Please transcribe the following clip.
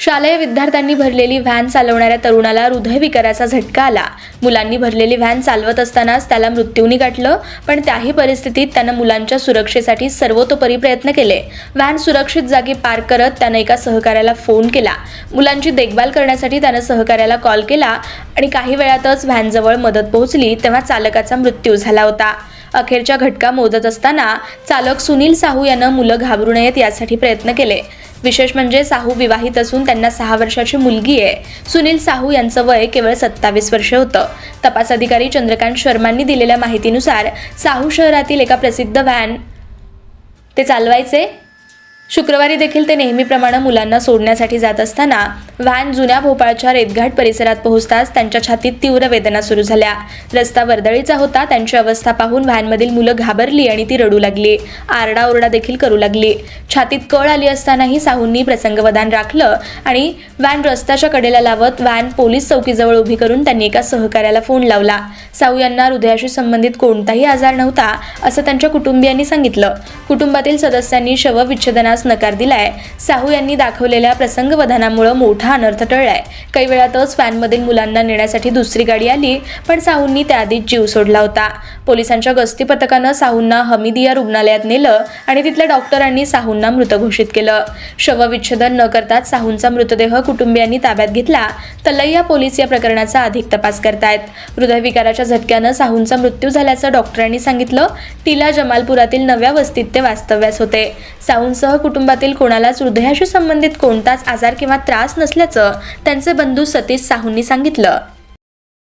शालेय विद्यार्थ्यांनी भरलेली व्हॅन चालवणाऱ्या तरुणाला हृदयविकाराचा झटका आला. मुलांनी भरलेली व्हॅन चालवत असतानाच त्याला मृत्यूनी गाठलं पण त्याही परिस्थितीत त्यानं मुलांच्या सुरक्षेसाठी सर्वतोपरी प्रयत्न केले. व्हॅन सुरक्षित जागी पार्क करत त्यानं एका सहकार्याला फोन केला. मुलांची देखभाल करण्यासाठी त्यानं सहकार्याला कॉल केला आणि काही वेळातच व्हॅनजवळ मदत पोहोचली तेव्हा चालकाचा मृत्यू झाला होता. अखेरच्या घटका मोजत असताना चालक सुनील साहू यानं मुलं घाबरू नयेत यासाठी प्रयत्न केले. विशेष म्हणजे साहू विवाहित असून त्यांना सहा वर्षाची मुलगी आहे. सुनील साहू यांचं वय केवळ सत्तावीस वर्ष होतं. तपास अधिकारी चंद्रकांत शर्मांनी दिलेल्या माहितीनुसार साहू शहरातील एका प्रसिद्ध व्हॅन ते चालवायचे. शुक्रवारी देखील ते नेहमीप्रमाणे मुलांना सोडण्यासाठी जात असताना व्हॅन जुन्या भोपाळच्या रेतघाट परिसरात पोहोचताच त्यांच्या छातीत तीव्र वेदना सुरू झाल्या. रस्ता वर्दळीचा होता त्यांची अवस्था पाहून व्हॅनमधील मुलं घाबरली आणि ती रडू लागली. आरडाओरडा देखील करू लागली. छातीत कळ आली असतानाही साहूंनी प्रसंगवदान राखलं आणि व्हॅन रस्त्याच्या कडेला लावत व्हॅन पोलीस चौकीजवळ उभी करून त्यांनी एका सहकार्याला फोन लावला. साहू यांना हृदयाशी संबंधित कोणताही आजार नव्हता असं त्यांच्या कुटुंबियांनी सांगितलं. कुटुंबातील सदस्यांनी शवविच्छेदनास नकार दिलाय. साहू यांनी दाखवलेल्या प्रसंगवधानामुळे मोठा अनर्थ टळलाय काही वेळातच व्हॅनमधील मुलांना नेण्यासाठी दुसरी गाडी आली पण साहूंनी त्याआधीच जीव सोडला होता. पोलिसांच्या गस्ती पथकानं साहूंना हमीदिया रुग्णालयात नेलं आणि तिथल्या डॉक्टरांनी साहूंना मृत घोषित केलं. शवविच्छेदन न करताच साहूंचा मृतदेह कुटुंबियांनी ताब्यात घेतला. तलैया पोलीस या प्रकरणाचा अधिक तपास करतायत. हृदयविकाराच्या झटक्यानं साहूंचा मृत्यू झाल्याचं डॉक्टरांनी सांगितलं. टीला जमालपुरातील नव्या वस्तीत ते वास्तव्यास होते. साहूंसह कुटुंबातील कोणालाच हृदयाशी संबंधित कोणताच आजार किंवा त्रास असल्याचं त्यांचे बंधू सतीश साहूंनी सांगितलं.